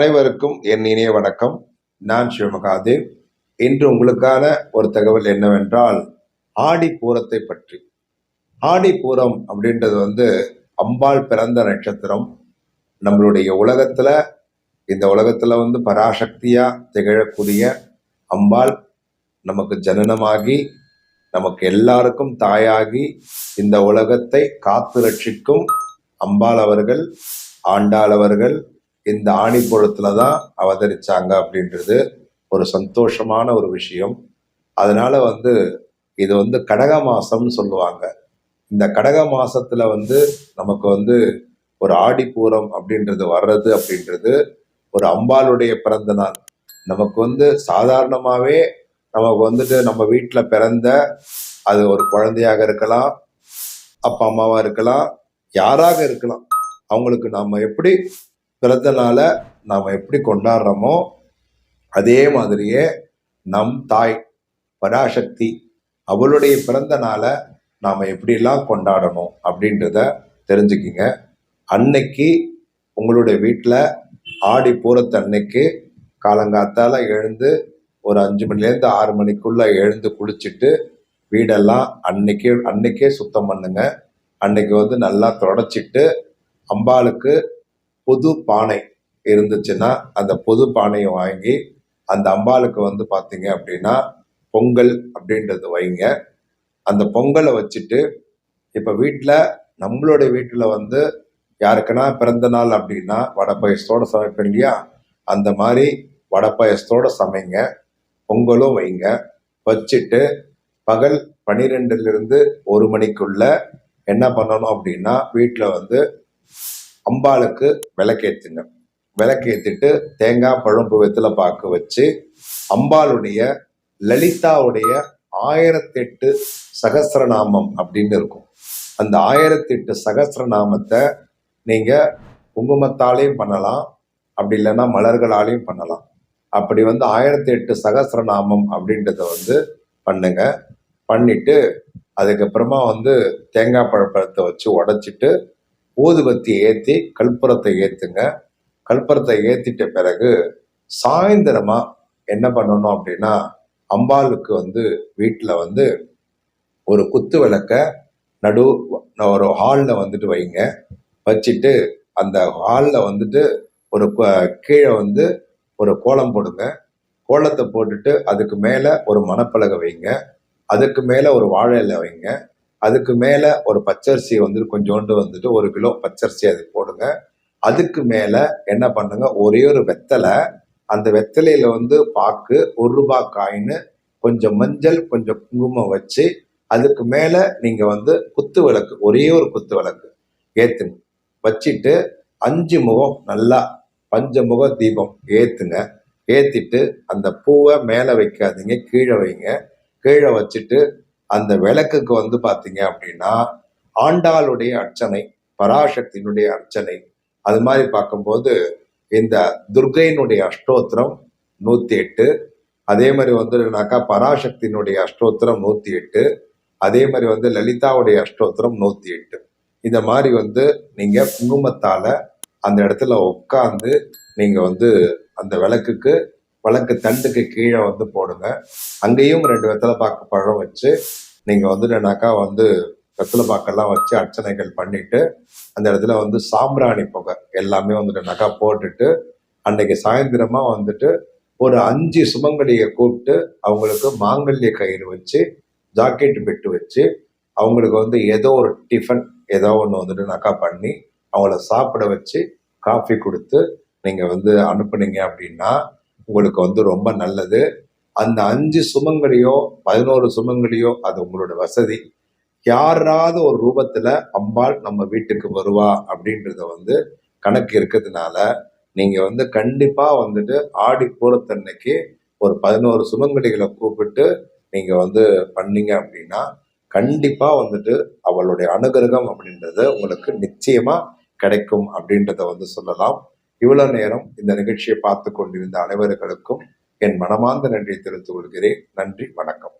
அனைவருக்கும் என் இனிய வணக்கம். நான் சிவமகாதேவ். இன்று உங்களுக்கான ஒரு தகவல் என்னவென்றால் ஆடிப்பூரத்தை பற்றி. ஆடிப்பூரம் அப்படின்றது வந்து அம்பாள் பிறந்த நட்சத்திரம். நம்மளுடைய உலகத்தில் இந்த உலகத்தில் வந்து பராசக்தியாக திகழக்கூடிய அம்பாள் நமக்கு ஜனனமாகி நமக்கு எல்லாருக்கும் தாயாகி இந்த உலகத்தை காத்து ரட்சிக்கும் அம்பாள் அவர்கள் ஆண்டாள் அவர்கள் இந்த ஆணிப்புறத்துல தான் அவதரிச்சாங்க அப்படின்றது ஒரு சந்தோஷமான ஒரு விஷயம். அதனால வந்து இது வந்து கடக மாசம்னு சொல்லுவாங்க. இந்த கடக மாசத்துல வந்து நமக்கு வந்து ஒரு ஆடிப்பூரம் அப்படின்றது வர்றது அப்படின்றது ஒரு அம்பாளுடைய பிறந்த நாள். நமக்கு வந்து சாதாரணமாகவே நமக்கு வந்துட்டு நம்ம வீட்டில் பிறந்த அது ஒரு குழந்தையாக இருக்கலாம் அப்பா அம்மாவாக இருக்கலாம் யாராக இருக்கலாம். அவங்களுக்கு நம்ம எப்படி பிறந்த நாளை நாம் எப்படி கொண்டாடுறோமோ அதே மாதிரியே நம் தாய் பராசக்தி அவளுடைய பிறந்த நாளை நாம் எப்படிலாம் கொண்டாடணும் அப்படின்றத தெரிஞ்சுக்கிங்க. அன்னைக்கு உங்களுடைய வீட்டில் ஆடி பூரத்து அன்னைக்கு காலங்காத்தால் எழுந்து ஒரு அஞ்சு மணிலேருந்து ஆறு மணிக்குள்ளே எழுந்து குளிச்சுட்டு வீடெல்லாம் அன்னைக்கே அன்னைக்கே சுத்தம் பண்ணுங்க. அன்னைக்கு வந்து நல்லா தொடச்சிட்டு அம்பாளுக்கு புது பானை இருந்துச்சுன்னா அந்த புது பானையை வாங்கி அந்த அம்பாளுக்கு வந்து பார்த்தீங்க அப்படின்னா பொங்கல் அப்படின்றது வைங்க. அந்த பொங்கலை வச்சுட்டு இப்போ வீட்டில் நம்மளுடைய வீட்டில் வந்து யாருக்குன்னா பிறந்த நாள் அப்படின்னா வடை பாயசத்தோட சமைப்பேன் இல்லையா? அந்த மாதிரி வடை பாயசத்தோட சமைங்க. பொங்கலும் வைங்க. வச்சுட்டு பகல் பன்னிரெண்டுலேருந்து ஒரு மணிக்குள்ள என்ன பண்ணணும் அப்படின்னா வீட்டில் வந்து அம்பாளுக்கு விளக்கேற்றுங்க விளக்கேற்றிட்டு தேங்காய் பழம்பு வெத்தில பாக்கு வச்சு அம்பாளுடைய லலிதாவுடைய ஆயிரத்தெட்டு சகசிரநாமம் அப்படின்னு இருக்கும். அந்த ஆயிரத்தெட்டு சகசிரநாமத்தை நீங்கள் குங்குமத்தாலையும் பண்ணலாம் அப்படி இல்லைன்னா மலர்களாலையும் பண்ணலாம். அப்படி வந்து ஆயிரத்தி எட்டு சகசிரநாமம் அப்படின்றத வந்து பண்ணுங்க. பண்ணிட்டு அதுக்கப்புறமா வந்து தேங்காய் பழப்பழத்தை வச்சு உடச்சிட்டு ஊதுபத்தி ஏற்றி கற்பூரத்தை ஏற்றுங்க கற்பூரத்தை ஏற்றிட்ட பிறகு சாயந்தரமாக என்ன பண்ணணும் அப்படின்னா அம்பாளுக்கு வந்து வீட்டில் வந்து ஒரு குத்து விளக்க நடு ஒரு ஹாலில் வந்துட்டு வைங்க. வச்சுட்டு அந்த ஹாலில் வந்துட்டு ஒரு கீழே வந்து ஒரு கோலம் போடுங்க. கோலத்தை போட்டுட்டு அதுக்கு மேலே ஒரு மணப்பலகை வைங்க. அதுக்கு மேலே ஒரு வாழை இலை வைங்க. அதுக்கு மேலே ஒரு பச்சரிசி வந்துட்டு கொஞ்சோண்டு வந்துட்டு ஒரு கிலோ பச்சரிசி அது போடுங்க. அதுக்கு மேலே என்ன பண்ணுங்க? ஒரே ஒரு வெத்தலை அந்த வெத்தலையில வந்து பாக்கு ஒரு ரூபாய் காயின் கொஞ்சம் மஞ்சள் கொஞ்சம் குங்குமம் வச்சு அதுக்கு மேலே நீங்கள் வந்து குத்து விளக்கு ஒரே ஒரு குத்து விளக்கு ஏற்றுங்க வச்சுட்டு அஞ்சு முகம் நல்லா பஞ்சமுக தீபம் ஏற்றுங்க ஏற்றிட்டு அந்த பூவை மேலே வைக்காதீங்க கீழே வைங்க. கீழே வச்சுட்டு அந்த விளக்குக்கு வந்து பார்த்தீங்க அப்படின்னா ஆண்டாளுடைய அர்ச்சனை பராசக்தியினுடைய அர்ச்சனை. அது மாதிரி பார்க்கும்போது இந்த துர்கையினுடைய அஷ்டோத்திரம் நூற்றி எட்டு அதே மாதிரி வந்துனாக்கா பராசக்தியினுடைய அஷ்டோத்திரம் நூற்றி எட்டு அதே மாதிரி வந்து லலிதாவுடைய அஷ்டோத்திரம் நூற்றி எட்டு. இந்த மாதிரி வந்து நீங்கள் குங்குமத்தால் அந்த இடத்துல உட்காந்து நீங்கள் வந்து அந்த விளக்குக்கு வழக்கு தண்டுக்கு கீழே வந்து போடுங்க. அங்கேயும் ரெண்டு வெத்தலை பாக்கு பழம் வச்சு நீங்கள் வந்துட்டுனாக்கா வந்து வெத்தலை பாக்கெல்லாம் வச்சு அர்ச்சனைகள் பண்ணிட்டு அந்த இடத்துல வந்து சாம்பிராணி புகை எல்லாமே வந்துட்டுனாக்கா போட்டுட்டு அன்னைக்கு சாயந்தரமா வந்துட்டு ஒரு அஞ்சு சுமங்கலியை கூப்பிட்டு அவங்களுக்கு மாங்கல்ய கயிறு வச்சு ஜாக்கெட் பெட்டு வச்சு அவங்களுக்கு வந்து ஏதோ ஒரு டிஃபன் ஏதோ ஒன்று வந்துட்டுனாக்கா பண்ணி அவங்கள சாப்பிட வச்சு காஃபி கொடுத்து நீங்கள் வந்து அனுப்புனீங்க அப்படின்னா உங்களுக்கு வந்து ரொம்ப நல்லது. அந்த அஞ்சு சுமங்களையோ பதினோரு சுமங்களையோ அது உங்களோட வசதி. யாராவது ஒரு ரூபத்துல அம்பாள் நம்ம வீட்டுக்கு வருவா அப்படின்றத வந்து கணக்கு இருக்கிறதுனால நீங்க வந்து கண்டிப்பா வந்துட்டு ஆடி பூரத்தன்னைக்கு ஒரு பதினோரு சுமங்கலிகளை கூப்பிட்டு நீங்க வந்து பண்ணீங்க அப்படின்னா கண்டிப்பா வந்துட்டு அவளுடைய அனுகிரகம் அப்படின்றது உங்களுக்கு நிச்சயமா கிடைக்கும் அப்படின்றத வந்து சொல்லலாம். இவ்வளவு நேரம் இந்த நிகழ்ச்சியை பார்த்து கொண்டிருந்த அனைவர்களுக்கும் என் மனமார்ந்த நன்றியை தெரிவித்துக் கொள்கிறேன். நன்றி வணக்கம்.